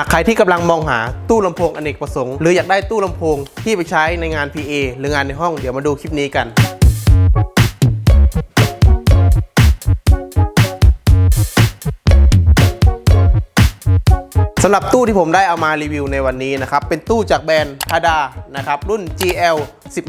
ากใครที่กำลังมองหาตู้ลำโพงอเนกประสงค์ หรืออยากได้ตู้ลำโพงที่ไปใช้ในงาน PA หรืองานในห้องเดี๋ยวมาดูคลิปนี้กันำหรับตู้ที่ผมได้เอามารีวิวในวันนี้นะครับ เป็นตู้จากแบรนด์ทาดานะครับ รุ่น GL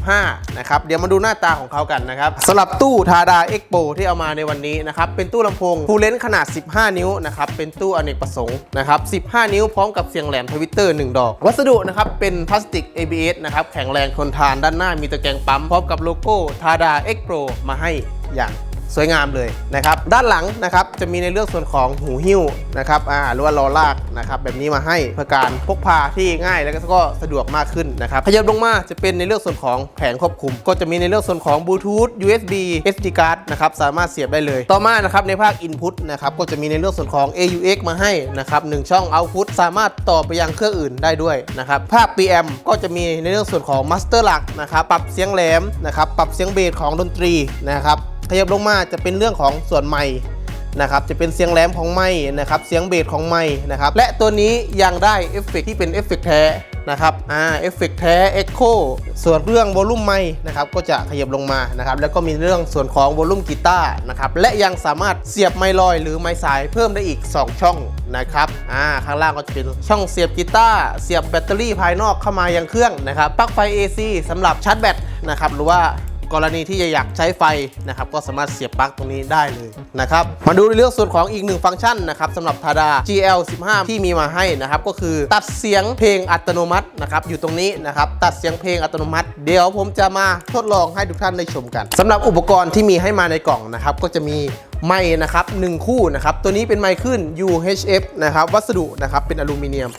15 นะครับ เดี๋ยวมาดูหน้าตาของเขากันนะครับสำหรับตู้ทาดา Expo ที่เอามาในวันนี้นะครับ เป็นตู้ลำโพงฟูลเลนขนาด 15 นิ้วนะครับ เป็นตู้อเนกประสงค์นะครับ 15 นิ้วพร้อมกับเสียงแหลมทวิตเตอร์ 1 ดอก วัสดุนะครับ เป็นพลาสติก ABS นะครับ แข็งแรงทนทานด้านหน้ามีตะแกรงปั๊มพร้อมกับโลโก้ทาดา Expo มาให้อย่าง สวยงามเลยนะครับ ด้านหลังนะครับจะมีในเรื่องส่วนของหูหิ้วนะครับอ่าหรือว่าล้อลากนะครับแบบนี้มาให้เพื่อการพกพาที่ง่ายแล้วก็สะดวกมากขึ้นนะครับขยับลงมาจะเป็นในเรื่องส่วนของแผงควบคุม ก็จะมีในเรื่องส่วนของบลูทูธ USB SD card นะครับสามารถเสียบได้เลย ต่อมานะครับในภาค Input นะครับก็จะมีในเรื่องส่วนของ AUX มาให้นะครับหนึ่งช่อง Output สามารถต่อไปยังเครื่องอื่นได้ด้วยนะครับภาค PM ก็จะมีในเรื่องส่วนของ Master หลักนะครับปรับเสียงแหลมนะครับปรับเสียงเบสของดนตรีนะครับ ขยับลงมาจะเป็นเรื่องของส่วนไม้นะครับจะเป็นเสียงแหลมของไม้นะครับเสียงเบสของไม้นะครับและตัวนี้ยังได้เอฟเฟกต์ที่เป็นเอฟเฟกต์แท้นะครับอ่าเอฟเฟกต์แท้เอ็กโคส่วนเรื่องวอลลุ่มไม้นะครับก็จะขยับลงมานะครับแล้วก็มีเรื่องส่วนของวอลลุ่มกีตาร์นะครับและยังสามารถเสียบไมค์ลอยหรือไมค์สายเพิ่มได้อีก 2 ช่องนะครับอ่าข้างล่างก็จะเป็นช่องเสียบกีตาร์เสียบแบตเตอรี่ภายนอกเข้ามายังเครื่องนะครับปลั๊กไฟ AC สำหรับชาร์จแบตนะครับหรือว่า กรณีที่อยากใช้ไฟนะครับก็สามารถเสียบปลั๊กตรงนี้ได้เลยนะครับมาดูในเรื่องส่วนของอีกหนึ่งฟังก์ชันนะครับสำหรับทาดา GL 15 ที่มีมาให้นะครับก็คือตัดเสียงเพลงอัตโนมัตินะครับอยู่ตรงนี้นะครับตัดเสียงเพลงอัตโนมัติ เดี๋ยวผมจะมาทดลองให้ทุกท่านได้ชมกันสำหรับอุปกรณ์ที่มีให้มาในกล่องนะครับก็จะมีไม้นะครับหนึ่งคู่นะครับตัวนี้เป็นไมค์ขึ้น UHF นะครับวัสดุนะครับเป็นอลูมิเนียม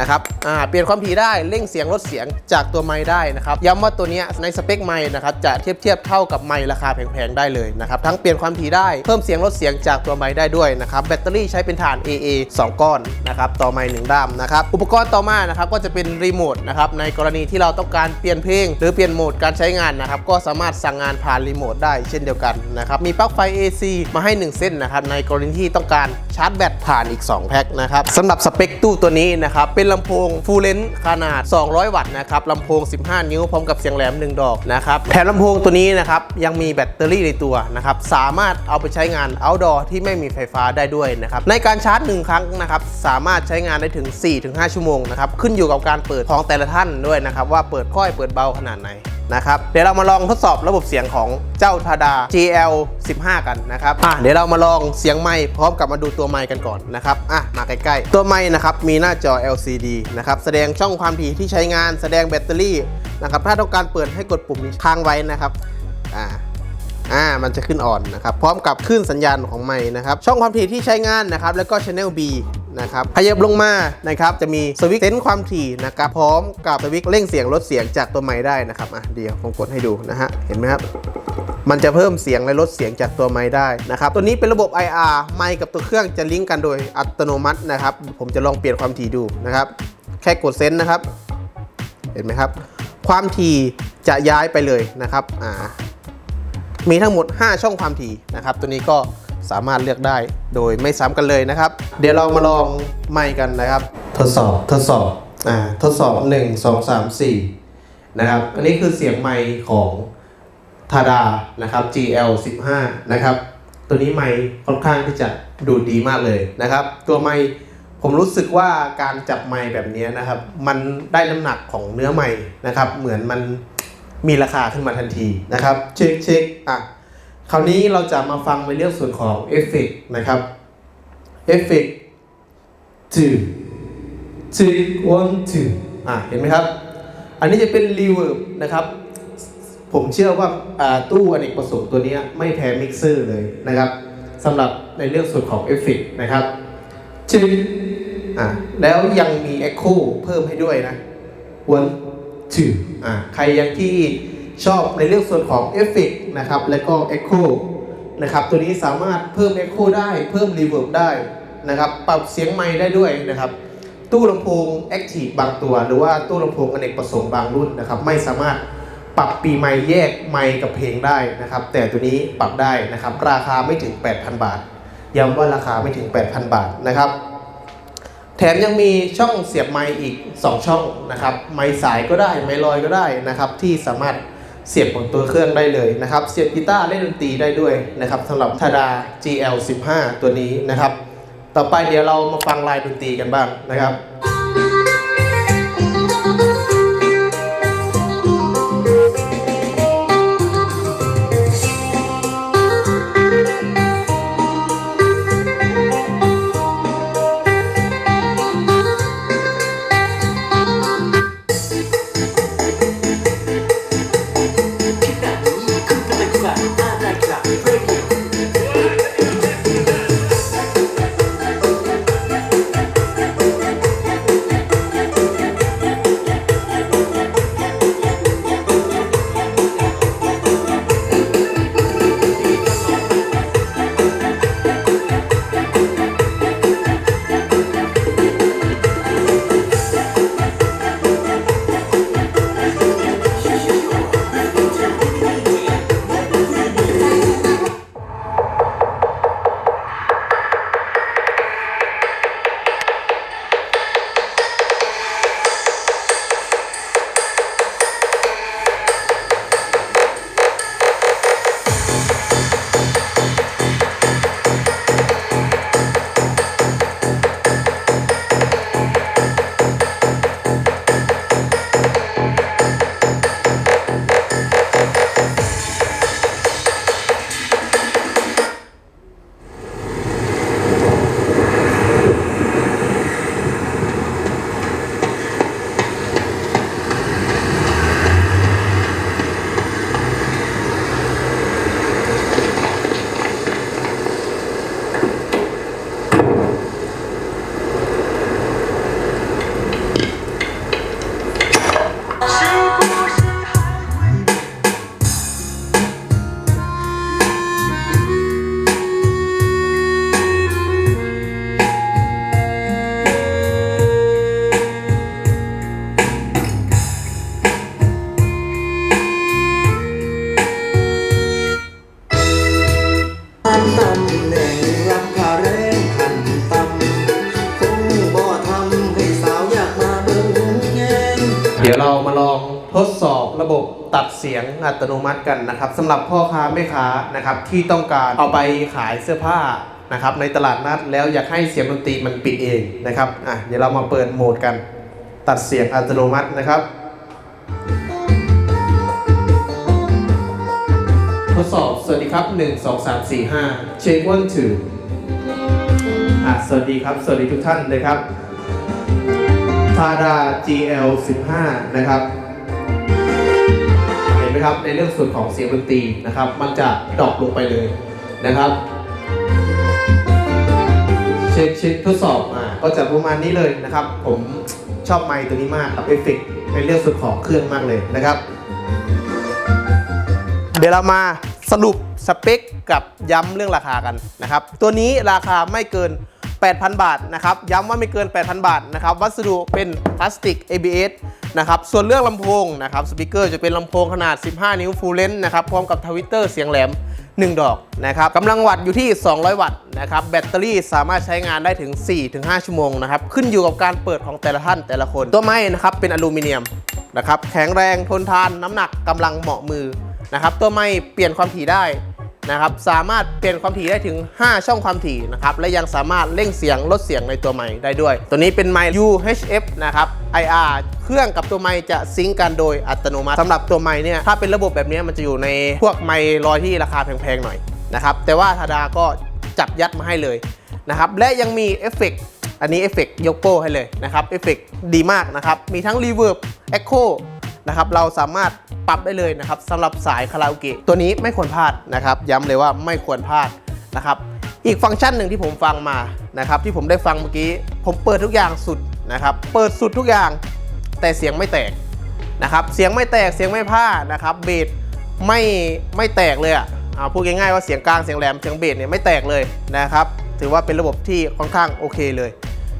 นะครับอ่าเปลี่ยนความถี่ได้เร่งเสียงลดเสียงจากตัวไม้ได้นะครับย้ำว่าตัวนี้ในสเปคไม้นะครับจะเทียบเทียบเท่ากับไม้ราคาแพงๆได้เลยนะครับทั้งเปลี่ยนความถี่ได้เพิ่มเสียงลดเสียงจากตัวไม้ได้ด้วยนะครับแบตเตอรี่ใช้เป็นฐาน AA 2 ก้อนนะครับต่อไม้1ด้ามนะครับอุปกรณ์ต่อมานะครับก็จะเป็นรีโมทนะครับในกรณีที่เราต้องการเปลี่ยนเพลง หรือเปลี่ยนโหมดการใช้งานนะครับก็สามารถสั่งงานผ่านรีโมทได้เช่นเดียวกันนะครับมีปลั๊กไฟ AC มาให้ 1 เส้นนะครับในกรณีที่ต้องการชาร์จแบตผ่านอีก 2 แพ็คนะครับสำหรับสเปคตู้ตัวนี้นะครับเป็นลำโพงฟูลเลนส์ขนาด 200 วัตต์นะครับลำโพง 15 นิ้วพร้อมกับเสียงแหลม 1 ดอกนะครับแถมลำโพงตัวนี้นะครับยังมีแบตเตอรี่ในตัวนะครับสามารถเอาไปใช้งาน outdoor ที่ไม่มีไฟฟ้าได้ด้วยนะครับในการชาร์จ 1 ครั้งนะครับสามารถใช้งานได้ถึง 4-5 ชั่วโมงนะครับขึ้นอยู่กับการเปิดของแต่ละท่านด้วยนะครับว่าเปิดค่อยเปิดเบาขนาดไหน นะครับเดี๋ยวเรามาลองทดสอบระบบเสียงของเจ้าทาดา GL 15 กันนะครับอะเดี๋ยวเรามาลองเสียงไมค์พร้อมกับมาดูตัวไมค์กันก่อนนะครับอะมาใกล้ๆ ตัวไมค์นะครับมีหน้าจอ LCD นะครับแสดงช่องความถี่ที่ใช้งานแสดงแบตเตอรี่นะครับถ้าต้องการเปิดให้กดปุ่มนี้ค้างไว้นะครับอ่าอ่ามันจะขึ้นอ่อนนะครับพร้อมกับคลื่นสัญญาณของไม้นะครับช่องความถี่ที่ใช้งานนะครับแล้วก็ Channel B นะครับขยับลงมานะครับจะมีสวิตช์เซนส์ความถี่นะครับพร้อมกับสวิตช์เร่งเสียงลดเสียงจากตัวไม้ได้นะครับอะเดี๋ยวผมกดให้ดูนะฮะเห็นไหมครับมันจะเพิ่มเสียงและลดเสียงจากตัวไม้ได้นะครับ ตัวนี้เป็นระบบ IR ไมค์กับตัวเครื่องจะลิงก์กันโดยอัตโนมัตินะครับ ผมจะลองเปลี่ยนความถี่ดูนะครับ แค่กดเซนส์นะครับ เห็นไหมครับ ความถี่จะย้ายไปเลยนะครับ อ่า มีทั้งหมด 5 ช่องความถี่นะครับ ตัวนี้ก็ สามารถเลือกได้โดยไม่ซ้ำกันเลยนะครับ เดี๋ยวเรามาลองไมค์กันนะครับ ทดสอบทดสอบอ่าทดสอบ 1 2 3 4 นะครับ อันนี้คือเสียงไมค์ของทาดานะครับ GL 15นะครับ ตัวนี้ไมค์ค่อนข้างที่จะดูดดีมากเลยนะครับ ตัวไมค์ผมรู้สึกว่าการจับไมค์แบบนี้นะครับ มันได้น้ำหนักของเนื้อไมค์นะครับ เหมือนมันมีราคาขึ้นมาทันทีนะครับ เช็คเช็คอะ คราวนี้เราจะมาฟังในเรื่องส่วนของเอฟเฟกนะครับเอฟเฟก two two one two อะเห็นไหมครับ อันนี้จะเป็นรีเวิร์บนะครับ ผมเชื่อว่าอ่าตู้อเนกประสงค์ตัวนี้ไม่แพ้มิกเซอร์เลยนะครับสำหรับในเรื่องส่วนของเอฟเฟกนะครับจึงอะแล้วยังมี Echo เพิ่มให้ด้วยนะ one two อะใครยังที่ ชอบในเรื่องส่วนของเอฟเฟกนะครับ แล้วก็ Echo นะครับ ตัวนี้สามารถเพิ่ม Echo ได้เพิ่ม Reverb ได้นะครับ ปรับเสียงไมค์ได้ด้วยนะครับ ตู้ลำโพง Active บางตัว หรือว่าตู้ลำโพงอเนกประสงค์บางรุ่นนะครับ ไม่สามารถปรับปีไมค์แยกไมค์กับเพลงได้นะครับ แต่ตัวนี้ปรับได้นะครับ ราคาไม่ถึง 8,000 บาท ย้ำว่าราคาไม่ถึง 8,000 บาทนะครับ แถมยังมีช่องเสียบไมค์อีก 2 ช่องนะครับ ไมค์สายก็ได้ ไมค์ลอยก็ได้นะครับ ที่สามารถ เสียบบนตัวเครื่องได้เลยนะครับ เสียบกีตาร์เล่นดนตรีได้ด้วยนะครับสำหรับทาดา GL 15 ตัวนี้นะครับ ต่อไปเดี๋ยวเรามาฟังลายดนตรีกันบ้างนะครับ สียงอัตโนมัติกันนะครับสำหรับพ่อค้าแม่ค้านะครับที่ต้องการเอาไปขายเสื้อผ้านะครับในตลาดนัดแล้วอยากให้เสียงดนตรีมันปิดเองนะครับอะเดี๋ยวเรามาเปิดโหมดกัน ตัดเสียงอัตโนมัตินะครับ ทดสอบสวัสดีครับ 1 2 3 4 5 check one two อะสวัสดีครับ สวัสดีทุกท่านเลยครับทาดา GL 15 นะครับ มครับ ในเรื่องส่วนของเสียงดนตรีนะครับ มันจะดรอปลงไปเลยนะครับ เช็คเช็คทดสอบอ่าก็จะประมาณนี้เลยนะครับ ผมชอบไมค์ตัวนี้มากกับเอฟเฟกต์ในเรื่องส่วนของเครื่องมากเลยนะครับ เดี๋ยวเรามาสรุปสเปคกับย้ำเรื่องราคากันนะครับ ตัวนี้ราคาไม่เกิน 8,000 บาทนะครับ ย้ำว่าไม่เกิน 8,000 บาทนะครับ วัสดุเป็นพลาสติก ABS นะครับ ส่วนเรื่องลำโพงนะครับสปีกเกอร์จะเป็นลำโพงขนาด 15 นิ้วฟูลเลนนะครับ พร้อมกับทวิตเตอร์เสียงแหลม 1 ดอกนะครับกำลังวัตต์อยู่ที่ 200 วัตต์นะครับ แบตเตอรี่สามารถใช้งานได้ถึง 4-5 ชั่วโมงนะครับ ขึ้นอยู่กับการเปิดของแต่ละท่านแต่ละคน ตัวไม้นะครับเป็นอลูมิเนียมนะครับ แข็งแรงทนทาน น้ำหนักกำลังเหมาะมือนะครับ ตัวไม้เปลี่ยนความถี่ได้ นะครับสามารถเปลี่ยนความถี่ได้ถึง 5 ช่องความถี่นะครับและยังสามารถเร่งเสียงลดเสียงในตัวไม้ได้ด้วย ตัวนี้เป็นไมค์ UHF นะครับ IR เครื่องกับตัวไม้จะซิงกันโดยอัตโนมัติสำหรับตัวไม้เนี่ยถ้าเป็นระบบแบบนี้มันจะอยู่ในพวกไมค์ลอยที่ราคาแพงๆหน่อยนะครับแต่ว่าทาดาก็จับยัดมาให้เลยนะครับและยังมีเอฟเฟกต์อันนี้เอฟเฟกต์ยกโป้ให้เลยนะครับเอฟเฟกต์ดีมากนะครับมีทั้ง Reverb Echo นะครับเราสามารถปรับได้เลยนะครับสำหรับสายคาราโอเกะตัวนี้ไม่ควรพลาดนะครับย้ำเลยว่าไม่ควรพลาดนะครับอีกฟังก์ชันหนึ่งที่ผมฟังมานะครับที่ผมได้ฟังเมื่อกี้ ผมเปิดทุกอย่างสุดนะครับเปิดสุดทุกอย่างแต่เสียงไม่แตกนะครับเสียงไม่แตกเสียงไม่พลาดนะครับเบสไม่ไม่แตกเลยอะเอาพูดง่ายๆว่าเสียงกลางเสียงแหลมเสียงเบสเนี่ยไม่แตกเลยนะครับถือว่าเป็นระบบที่ค่อนข้างโอเคเลย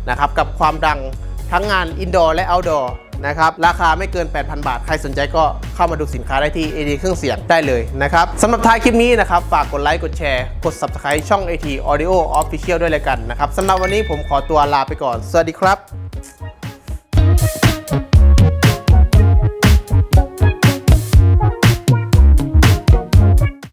นะครับกับความดังทั้งงานอินดอร์และเอาท์ดอร์ นะครับราคาไม่เกิน 8,000 บาท ใครสนใจก็เข้ามาดูสินค้าได้ที่ AD เครื่องเสียงได้เลยนะครับสำหรับท้ายคลิปนี้นะครับ ฝากกดไลค์กดแชร์ กด Subscribe ช่อง AT Audio Official ด้วยเลยกันนะครับสำหรับวันนี้ผมขอตัวลาไปก่อน สวัสดีครับ